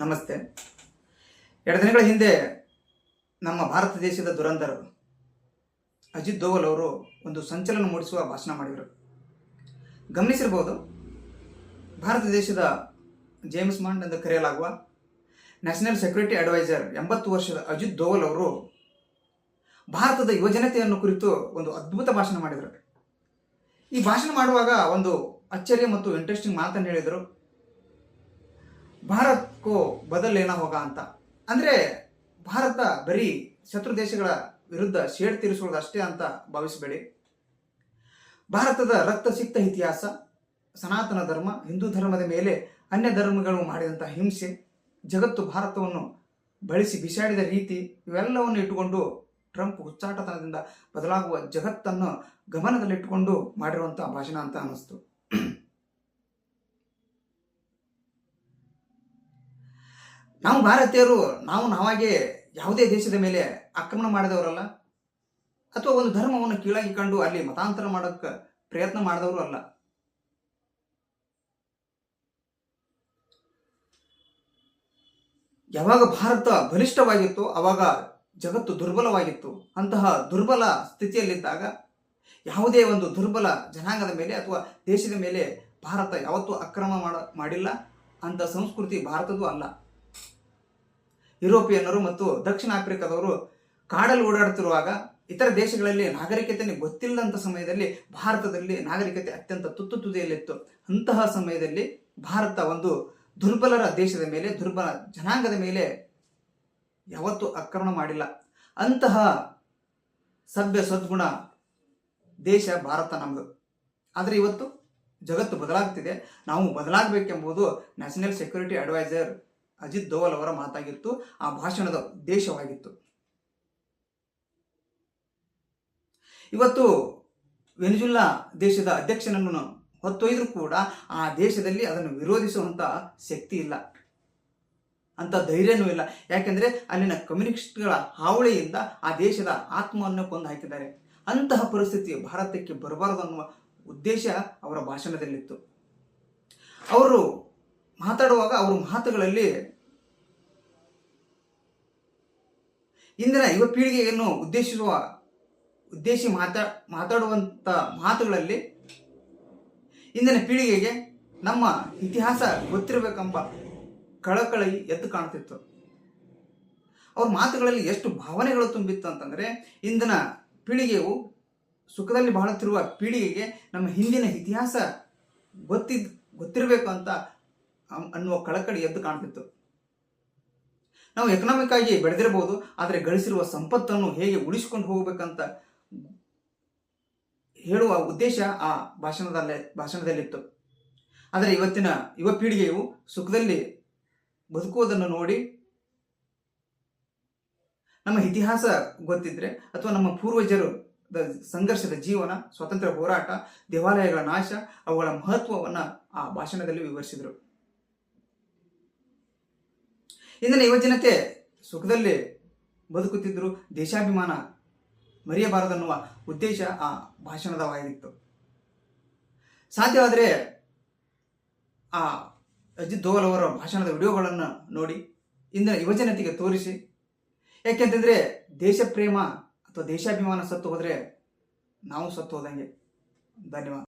ನಮಸ್ತೆ. ಎರಡು ದಿನಗಳ ಹಿಂದೆ ನಮ್ಮ ಭಾರತ ದೇಶದ ದುರಂಧರು ಅಜಿತ್ ದೋವಲ್ ಅವರು ಒಂದು ಸಂಚಲನ ಮೂಡಿಸುವ ಭಾಷಣ ಮಾಡಿದರು. ಗಮನಿಸಿರ್ಬೋದು ಭಾರತ ದೇಶದ ಜೇಮ್ಸ್ ಮಾಂಡ್ ಎಂದು ಕರೆಯಲಾಗುವ ನ್ಯಾಷನಲ್ ಸೆಕ್ಯೂರಿಟಿ ಅಡ್ವೈಸರ್ ಎಂಬತ್ತು ವರ್ಷದ ಅಜಿತ್ ದೋವಲ್ ಅವರು ಭಾರತದ ಯುವಜನತೆಯನ್ನು ಕುರಿತು ಒಂದು ಅದ್ಭುತ ಭಾಷಣ ಮಾಡಿದರು. ಈ ಭಾಷಣ ಮಾಡುವಾಗ ಒಂದು ಅಚ್ಚರಿ ಮತ್ತು ಇಂಟ್ರೆಸ್ಟಿಂಗ್ ಮಾತನ್ನು ಹೇಳಿದರು. ಭಾರತ್ಕೋ ಬದಲೇನ ಹೋಗ ಅಂತ. ಅಂದ್ರೆ ಭಾರತ ಬರೀ ಶತ್ರು ದೇಶಗಳ ವಿರುದ್ಧ ಶೇಡ್ ತೀರಿಸುವುದು ಅಷ್ಟೇ ಅಂತ ಭಾವಿಸಬೇಡಿ. ಭಾರತದ ರಕ್ತ ಸಿಕ್ತ ಇತಿಹಾಸ, ಸನಾತನ ಧರ್ಮ, ಹಿಂದೂ ಧರ್ಮದ ಮೇಲೆ ಅನ್ಯ ಧರ್ಮಗಳು ಮಾಡಿದಂಥ ಹಿಂಸೆ, ಜಗತ್ತು ಭಾರತವನ್ನು ಬಳಸಿ ಬಿಸಾಡಿದ ರೀತಿ ಇವೆಲ್ಲವನ್ನು ಇಟ್ಟುಕೊಂಡು ಟ್ರಂಪ್ ಹುಚ್ಚಾಟತನದಿಂದ ಬದಲಾಗುವ ಜಗತ್ತನ್ನು ಗಮನದಲ್ಲಿಟ್ಟುಕೊಂಡು ಮಾಡಿರುವಂಥ ಭಾಷಣ ಅಂತ ಅನ್ನಿಸ್ತು. ನಾವು ಭಾರತೀಯರು, ನಾವು ನಾವಾಗೆ ಯಾವುದೇ ದೇಶದ ಮೇಲೆ ಆಕ್ರಮಣ ಮಾಡಿದವರಲ್ಲ? ಅಥವಾ ಒಂದು ಧರ್ಮವನ್ನು ಕೀಳಾಗಿ ಕಂಡು ಅಲ್ಲಿ ಮತಾಂತರ ಮಾಡೋಕ್ಕೆ ಪ್ರಯತ್ನ ಮಾಡಿದವರು ಅಲ್ಲ? ಯಾವಾಗ ಭಾರತ ಬಲಿಷ್ಠವಾಗಿತ್ತು, ಅವಾಗ ಜಗತ್ತು ದುರ್ಬಲವಾಗಿತ್ತು. ಅಂತಹ ದುರ್ಬಲ ಸ್ಥಿತಿಯಲ್ಲಿದ್ದಾಗ ಯಾವುದೇ ಒಂದು ದುರ್ಬಲ ಜನಾಂಗದ ಮೇಲೆ ಅಥವಾ ದೇಶದ ಮೇಲೆ ಭಾರತ ಯಾವತ್ತೂ ಅಕ್ರಮ ಮಾಡ, ಮಾಡಿಲ್ಲ. ಅಂತ ಸಂಸ್ಕೃತಿ ಭಾರತದ್ದು ಅಲ್ಲ. ಯುರೋಪಿಯನ್ನರು ಮತ್ತು ದಕ್ಷಿಣ ಆಫ್ರಿಕಾದವರು ಕಾಡಲ್ಲಿ ಓಡಾಡುತ್ತಿರುವಾಗ ಇತರ ದೇಶಗಳಲ್ಲಿ ನಾಗರಿಕತೆ ಗೊತ್ತಿಲ್ಲದಂತ ಸಮಯದಲ್ಲಿ ಭಾರತದಲ್ಲಿ ನಾಗರಿಕತೆ ಅತ್ಯಂತ ತುತ್ತು ತುದಿಯಲ್ಲಿತ್ತು. ಅಂತಹ ಸಮಯದಲ್ಲಿ ಭಾರತ ಒಂದು ದುರ್ಬಲರ ದೇಶದ ಮೇಲೆ, ದುರ್ಬಲ ಜನಾಂಗದ ಮೇಲೆ ಯಾವತ್ತೂ ಆಕ್ರಮಣ ಮಾಡಿಲ್ಲ. ಅಂತಹ ಸಭ್ಯ ಸದ್ಗುಣ ದೇಶ ಭಾರತ ನಮ್ಮದು ಆದರೆ ಇವತ್ತು ಜಗತ್ತು ಬದಲಾಗ್ತಿದೆ. ನಾವು ಬದಲಾಗಬೇಕೆಂಬುದು national security adviser Ajit Doval ಅವರ ಮಾತಾಗಿತ್ತು, ಆ ಭಾಷಣದ ಉದ್ದೇಶವಾಗಿತ್ತು. ಇವತ್ತು ವೆನಿಜುಲ್ಲಾ ದೇಶದ ಅಧ್ಯಕ್ಷನನ್ನು ಹೊತ್ತೊಯ್ದರೂ ಕೂಡ ಆ ದೇಶದಲ್ಲಿ ಅದನ್ನು ವಿರೋಧಿಸುವಂತ ಶಕ್ತಿ ಇಲ್ಲ. ಅಂತ ಧೈರ್ಯನೂ ಇಲ್ಲ. ಯಾಕೆಂದ್ರೆ ಅಲ್ಲಿನ ಕಮ್ಯುನಿಸ್ಟ್ಗಳ ಹಾವಳಿಯಿಂದ ಆ ದೇಶದ ಆತ್ಮವನ್ನು ಕೊಂದು ಹಾಕಿದ್ದಾರೆ. ಅಂತಹ ಪರಿಸ್ಥಿತಿ ಭಾರತಕ್ಕೆ ಬರಬಾರದು ಅನ್ನುವ ಉದ್ದೇಶ ಅವರ ಭಾಷಣದಲ್ಲಿತ್ತು. ಅವರು ಮಾತಾಡುವಾಗ ಅವರ ಮಾತುಗಳಲ್ಲಿ ಇಂದಿನ ಯುವ ಪೀಳಿಗೆಯನ್ನು ಉದ್ದೇಶಿಸುವ, ಉದ್ದೇಶಿ ಮಾತಾ ಮಾತಾಡುವಂಥ ಮಾತುಗಳಲ್ಲಿ ಇಂದಿನ ಪೀಳಿಗೆಗೆ ನಮ್ಮ ಇತಿಹಾಸ ಗೊತ್ತಿರಬೇಕೆಂಬ ಕಳಕಳಿ ಎದ್ದು ಕಾಣ್ತಿತ್ತು. ಅವ್ರ ಮಾತುಗಳಲ್ಲಿ ಎಷ್ಟು ಭಾವನೆಗಳು ತುಂಬಿತ್ತು ಅಂತಂದರೆ ಇಂದಿನ ಪೀಳಿಗೆಯು ಸುಖದಲ್ಲಿ ಬಾಳುತ್ತಿರುವ ಪೀಳಿಗೆಗೆ ನಮ್ಮ ಹಿಂದಿನ ಇತಿಹಾಸ ಗೊತ್ತಿದ್, ಗೊತ್ತಿರಬೇಕು ಅಂತ ಅನ್ನುವ ಕಳಕಳಿ ಎದ್ದು ಕಾಣ್ತಿತ್ತು. ನಾವು ಎಕನಾಮಿಕ್ ಆಗಿ ಬೆಳೆದಿರಬಹುದು, ಆದರೆ ಗಳಿಸಿರುವ ಸಂಪತ್ತನ್ನು ಹೇಗೆ ಉಳಿಸಿಕೊಂಡು ಹೋಗಬೇಕಂತ ಹೇಳುವ ಉದ್ದೇಶ ಆ ಭಾಷಣದಲ್ಲೇ, ಭಾಷಣದಲ್ಲಿತ್ತು. ಆದರೆ ಇವತ್ತಿನ ಯುವ ಪೀಳಿಗೆಯು ಸುಖದಲ್ಲಿ ಬದುಕುವುದನ್ನು ನೋಡಿ ನಮ್ಮ ಇತಿಹಾಸ ಗೊತ್ತಿದ್ರೆ ಅಥವಾ ನಮ್ಮ ಪೂರ್ವಜರು ಸಂಘರ್ಷದ ಜೀವನ, ಸ್ವಾತಂತ್ರ್ಯ ಹೋರಾಟ, ದೇವಾಲಯಗಳ ನಾಶ, ಅವುಗಳ ಮಹತ್ವವನ್ನು ಆ ಭಾಷಣದಲ್ಲಿ ವಿವರಿಸಿದರು. ಇಂದಿನ ಯುವಜನತೆ ಸುಖದಲ್ಲಿ ಬದುಕುತ್ತಿದ್ದರು ದೇಶಾಭಿಮಾನ ಮರೆಯಬಾರದನ್ನುವ ಉದ್ದೇಶ ಆ ಭಾಷಣದವಾಗಿತ್ತು ಸಾಧ್ಯವಾದರೆ ಆ ಅಜಿತ್ ದೋವಲ್ ಅವರ ಭಾಷಣದ ವಿಡಿಯೋಗಳನ್ನು ನೋಡಿ, ಇಂದಿನ ಯುವಜನತೆಗೆ ತೋರಿಸಿ. ಯಾಕೆಂತಂದರೆ ದೇಶ ಪ್ರೇಮ ಅಥವಾ ದೇಶಾಭಿಮಾನ ಸತ್ತು ಹೋದರೆ ನಾವು ಸತ್ತು ಹೋದಂಗೆ. ಧನ್ಯವಾದ.